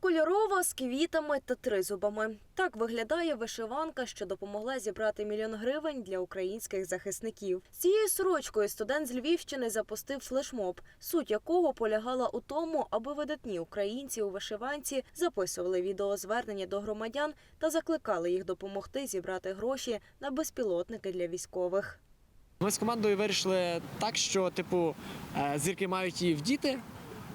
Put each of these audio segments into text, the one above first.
Кольорова з квітами та тризубами. Так виглядає вишиванка, що допомогла зібрати мільйон гривень для українських захисників. З цією сорочкою студент з Львівщини запустив флешмоб, суть якого полягала у тому, аби видатні українці у вишиванці записували відеозвернення до громадян та закликали їх допомогти зібрати гроші на безпілотники для військових. Ми з командою вирішили так, що типу е, зірки мають її вдіти.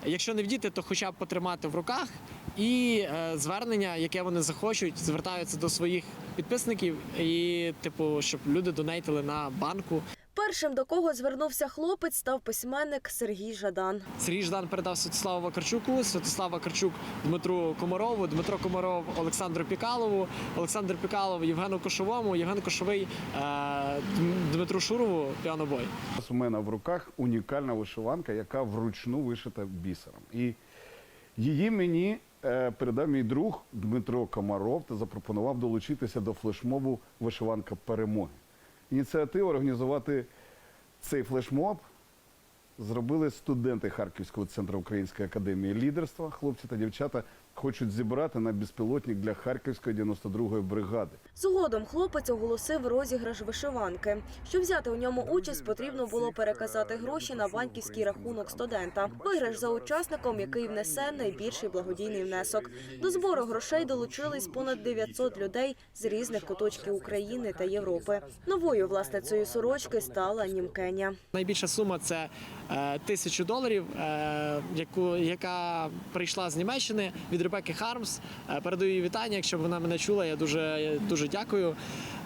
Якщо не вдіти, то хоча б потримати в руках. І е, звернення, яке вони захочуть, звертаються до своїх підписників, і типу, щоб люди донейтили на банку. Першим до кого звернувся хлопець, став письменник Сергій Жадан. Сергій Ждан передав Святославу Вакарчуку, Святослав Вакарчук Дмитру Комарову, Дмитро Комаров Олександру Пікалову, Олександр Пікалов Євгену Кошовому, Євген Кошовий е, Дмитру Шурову піанобой. У мене в руках унікальна вишиванка, яка вручну вишита бісером. І її мені е, передав мій друг Дмитро Комаров та запропонував долучитися до флешмобу Вишиванка перемоги. Ініціативу організувати цей флешмоб зробили студенти Харківського центру Української академії лідерства. Хлопці та дівчата хочуть зібрати на безпілотник для Харківської 92-ї бригади. Згодом хлопець оголосив розіграш вишиванки. Щоб взяти у ньому участь, потрібно було переказати гроші на банківський рахунок студента. Виграш за учасником, який внесе найбільший благодійний внесок. До збору грошей долучились понад 900 людей з різних куточків України та Європи. Новою власницею сорочки стала Німкеня. Найбільша сума це е, тисячу доларів, е, яку, яка прийшла з Німеччини від Ребекки Хармс. Е, передаю їй вітання. Якщо б вона мене чула, я дуже, дуже дякую.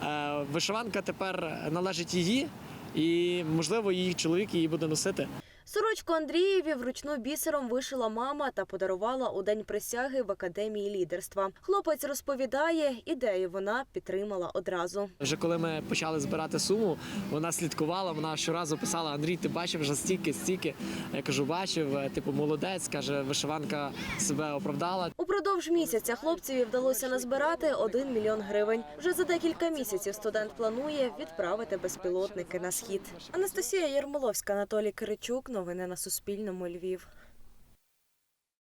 Е, вишиванка тепер належить її, і можливо її чоловік її буде носити. Сорочку Андрієві вручну бісером вишила мама та подарувала у день присяги в академії лідерства. Хлопець розповідає, ідею вона підтримала одразу. Вже коли ми почали збирати суму, вона слідкувала. Вона щоразу писала: Андрій, ти бачив вже стільки, стільки. Я кажу, бачив. Е, Типу, молодець, каже, вишиванка себе оправдала. Упродовж місяця хлопцеві вдалося назбирати 1 мільйон гривень. Вже за декілька місяців студент планує відправити безпілотники на схід. Анастасія Єрмоловська, Анатолій Киричук. Новини на Суспільному. Львів.